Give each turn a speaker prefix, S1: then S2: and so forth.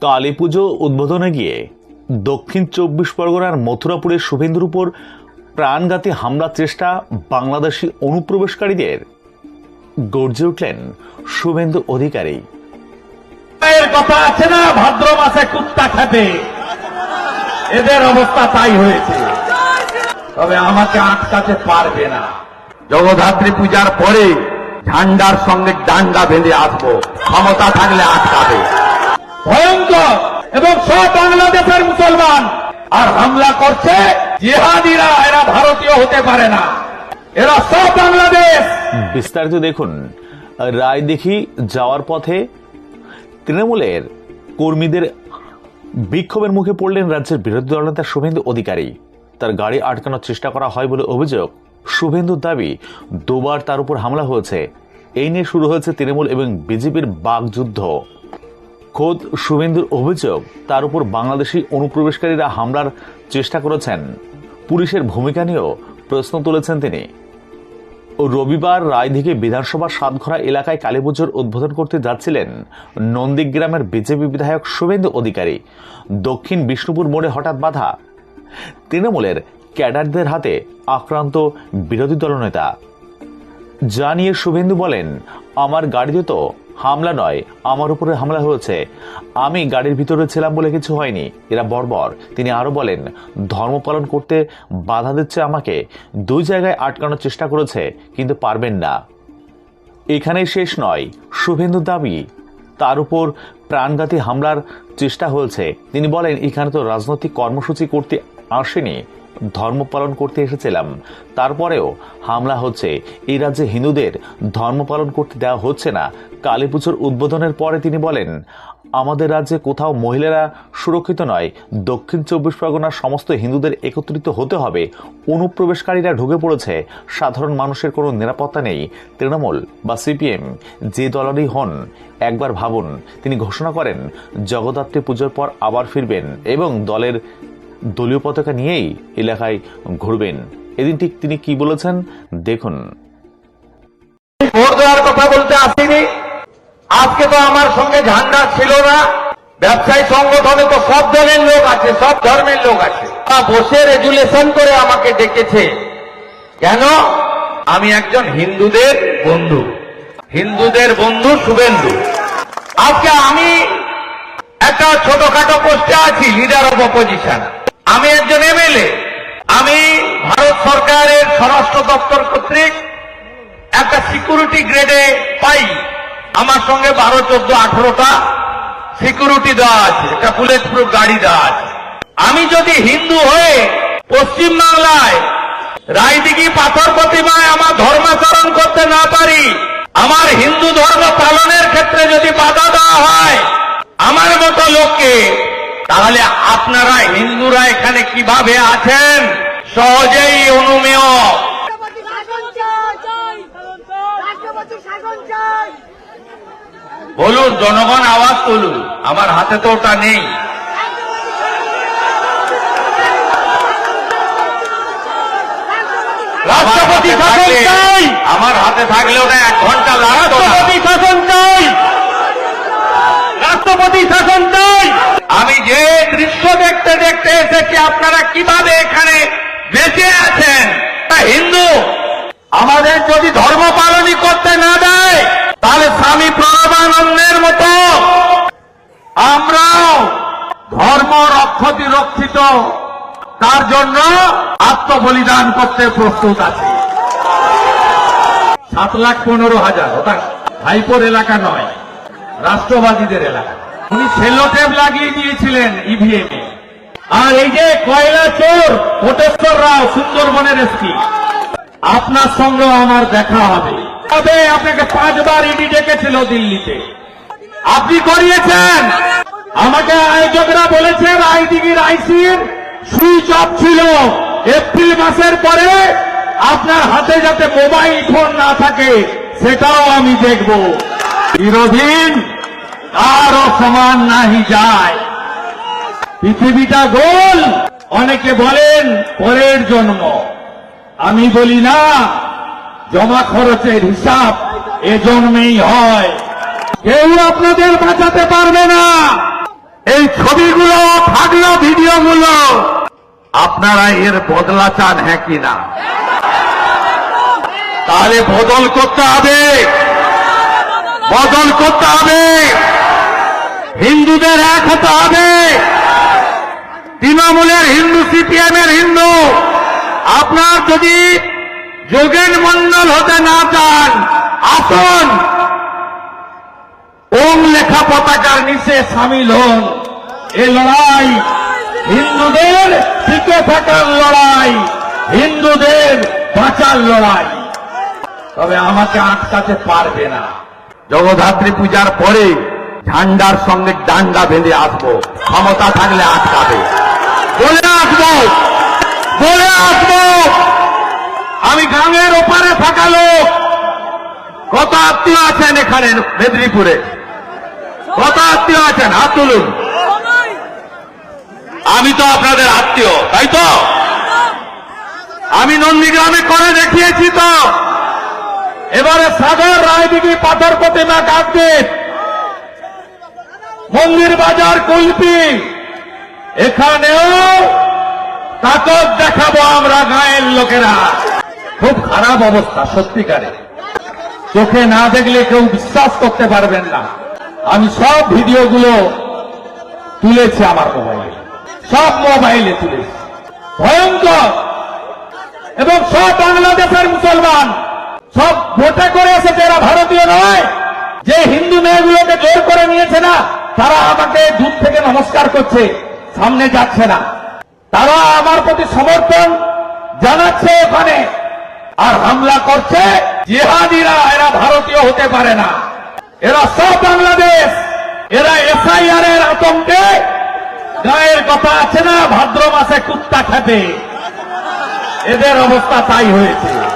S1: কালী পুজো উদ্বোধনে গিয়ে দক্ষিণ চব্বিশ পরগনার মথুরাপুরের শুভেন্দুর উপর প্রাণঘাতী হামলার চেষ্টা বাংলাদেশি অনুপ্রবেশকারীদের গর্জে উঠলেন শুভেন্দু অধিকারী।
S2: কথা আছে না ভাদ্র মাসে কুত্তা খাবে এদের অবস্থা তাই হয়েছে। তবে আমাকে আটকাতে পারবে না। জগদ্ধাত্রী পূজার পরে ঝান্ডার সঙ্গে ডান্ডা বেঁধে আসব। ক্ষমতা থাকলে আটকাবে। ভয়ঙ্কর এবং সব বাংলাদেশের মুসলমান। আর হামলা করছে জিহাদিরা, এরা ভারতীয় হতে পারে না। এরা সব বাংলাদেশ।
S1: বিস্তারিত দেখুন, রায় দেখি যাওয়ার পথে তৃণমূলের কর্মীদের বিক্ষোভের মুখে পড়লেন রাজ্যের বিরোধী দলনেতা শুভেন্দু অধিকারী। তার গাড়ি আটকানোর চেষ্টা করা হয় বলে অভিযোগ। শুভেন্দুর দাবি, দুবার তার উপর হামলা হয়েছে। এই নিয়ে শুরু হয়েছে তৃণমূল এবং বিজেপির বাগযুদ্ধ খোদ শুভেন্দুর অভিযোগ, তার উপর বাংলাদেশি অনুপ্রবেশকারীরা হামলার চেষ্টা করেছেন। পুলিশের ভূমিকা নিয়েও প্রশ্ন তুলেছেন তিনি। রবিবার রায়দিঘি বিধানসভার সাতঘরা এলাকায় কালীপুজোর উদ্বোধন করতে যাচ্ছিলেন নন্দীগ্রামের বিজেপি বিধায়ক শুভেন্দু অধিকারী। দক্ষিণ বিষ্ণুপুর মোড়ে হঠাৎ বাধা। তৃণমূলের ক্যাডারদের হাতে আক্রান্ত বিরোধী দলনেতা। জানিয়ে শুভেন্দু বলেন, আমার গাড়িতে তো হামলা নয়, আমার উপরে হামলা হয়েছে। আমি গাড়ির ভিতরে ছিলাম বলে কিছু হয়নি। এরা বর্বর। তিনি আরও বলেন, ধর্ম পালন করতে বাধা দিচ্ছে আমাকে। দুই জায়গায় আটকানোর চেষ্টা করেছে, কিন্তু পারবেন না। এখানেই শেষ নয়। শুভেন্দুর দাবি, তার উপর প্রাণঘাতী হামলার চেষ্টা হয়েছে। তিনি বলেন, এখানে তো রাজনৈতিক কর্মসূচি করতে আসেনি। ধর্ম পালন করতে এসেছিলাম। তারপরেও হামলা হচ্ছে। এই রাজ্যে হিন্দুদের ধর্ম পালন করতে দেওয়া হচ্ছে না। কালী পুজোর উদ্বোধনের পরে তিনি বলেন, আমাদের রাজ্যে কোথাও মহিলারা সুরক্ষিত নয়। দক্ষিণ চব্বিশ পরগনার সমস্ত হিন্দুদের একত্রিত হতে হবে। অনুপ্রবেশকারীরা ঢুকে পড়েছে। সাধারণ মানুষের কোনো নিরাপত্তা নেই। তৃণমূল বা সিপিএম, যে দলেরই হন, একবার ভাবুন। তিনি ঘোষণা করেন, জগদ্ধাত্রী পুজোর পর আবার ফিরবেন এবং দলের দলীয় পতাকা নিয়েই এলাকায় ঘুরবেন। এদিন ঠিক তিনি কি বলেছেন? দেখুন।
S2: কথা বলতে আসিনি। আজকে তো আমার সঙ্গে ঝান্ডা ছিল না। ব্যবসায়ী সংগঠনে তো সব দলের লোক আছে, সব ধর্মের লোক আছে। বসে রেজুলেশন করে আমাকে ডেকেছে। কেন? আমি একজন হিন্দুদের বন্ধু। হিন্দুদের বন্ধু শুভেন্দু। আজকে আমি একটা ছোটখাটো পোস্টে আছি লিডার অব অপোজিশন আমি একজন এমএলএ। আমি ভারত সরকারের স্বরাষ্ট্র দপ্তর কর্তৃক একটা সিকিউরিটি গ্রেডে পাই। আমার সঙ্গে বারো, চোদ্দ, আঠারোটা সিকিউরিটি দেওয়া আছে। একটা বুলেট প্রুফ গাড়ি দেওয়া আছে। আমি যদি হিন্দু হয়ে পশ্চিম বাংলায় পাথর প্রতিমায় আমার ধর্মাচরণ করতে না পারি, আমার হিন্দু ধর্ম পালনের ক্ষেত্রে যদি বাধা দেওয়া হয়, আমার মতো লোককে তাহলে আপনারা হিন্দুরা এখানে কীভাবে আছেন? সহজেই অনুমেয়। বলুন জনগণ আওয়াজ তুলুন। আমার হাতে তো ওটা নেই। রাষ্ট্রপতি শাসন চাই। আমার হাতে থাকলে ওটা এক ঘণ্টা লাগতো রাষ্ট্রপতি শাসন চাই। রাষ্ট্রপতি শাসন চাই। আমি যে দৃশ্য দেখতে দেখতে এসেছি, আপনারা কীভাবে এখানে বেঁচে আছেন? তা হিন্দু, আমাদের যদি ধর্ম পালনই করতে না দেয়, তাহলে স্বামী প্রণবানন্দের মতো আমরাও ধর্ম রক্ষতি রক্ষিত, তার জন্য আত্মবলিদান করতে প্রস্তুত আছি। সাত লাখ পনেরো হাজার, ওটা ভাইপোর এলাকা নয়, রাষ্ট্রবাদীদের এলাকা। উনি সেলোটেপ লাগিয়ে দিয়েছিলেন ইভিএম আর এই যে কয়লা চোর, কোটেশ্বর রাও, সুন্দরবনের এসপি, আপনার সঙ্গে আমার দেখা হবে। তবে আপনাকে পাঁচবার ইডি ডেকেছিল দিল্লিতে। আপনি করিয়েছেন। আমাকে আয়োজকরা বলেছেন আইডিগির আইসির সুইচ অফ ছিল। এপ্রিল মাসের পরে আপনার হাতে যাতে মোবাইল ফোন না থাকে, সেটাও আমি দেখব। চিরদিন কারও সমান নাহি যায়। পৃথিবীটা গোল। অনেকে বলেন, পরের জন্ম। আমি বলি না, জমা খরচের হিসাব এ জন্মেই হয়। কেউ আপনাদের বাঁচাতে পারবে না। এই রাজ্যগুলো আপনারা এর বদলা চান হ্যাঁ কিনা তাহলে বদল করতে হবে। বদল করতে হবে। হিন্দুদের এক হতে হবে। তৃণমূলের হিন্দু সিপিএম এর হিন্দু, আপনার যদি যোগেন মন্ডল হতে না চান, আসুন। ওম লেখা পতাকার নিচে সামিল হন। এ লড়াই হিন্দুদের টিকে থাকার লড়াই, হিন্দুদের বাঁচার লড়াই। তবে আমাকে আটকাতে পারবে না। জগদ্ধাত্রী পূজার পরে ঝান্ডার সঙ্গে ডান্ডা বেঁধে আসব। ক্ষমতা থাকলে আটকাবে। বলে আসব। বলে আসব। আমি গ্রামের ওপারে থাকা লোক। কত আত্মীয় আছেন এখানে মেদিনীপুরে? কত আত্মীয় আছেন? হাত তুলুন। আমি তো আপনাদের আত্মীয়, তাই তো? আমি নন্দীগ্রামে করে দেখিয়েছি তো। এবারে সাগর রায়দিঘি পাথর প্রতিমা কাকদ্বীপ মন্দির বাজার কুলপি। এখানেও তাকত দেখাবো আমরা গায়ের লোকেরা। খুব খারাপ অবস্থা, সত্যিকারে। চোখে না দেখলে কেউ বিশ্বাস করতে পারবেন না। আমি সব ভিডিওগুলো তুলেছি আমার মোবাইলে। সব মোবাইলে তুলেছি। ভয়ঙ্কর! এবং সব বাংলাদেশের মুসলমান, সব ভোটে করে এসেছে এরা ভারতীয় নয়। যে হিন্দু মেয়েগুলোকে জোর করে নিয়েছে না তারা আমাকে দূর থেকে নমস্কার করছে, সামনে যাচ্ছে না। তারা আমার প্রতি সমর্থন জানাচ্ছে ওখানে। আর হামলা করছে জিহাদিরা, এরা ভারতীয় হতে পারে না। এরা সব বাংলাদেশ, এরা এসআইআর এর আতঙ্কে। গায়ের কথা আছে না, ভাদ্র মাসে কুত্তা খেতে এদের অবস্থা তাই হয়েছে।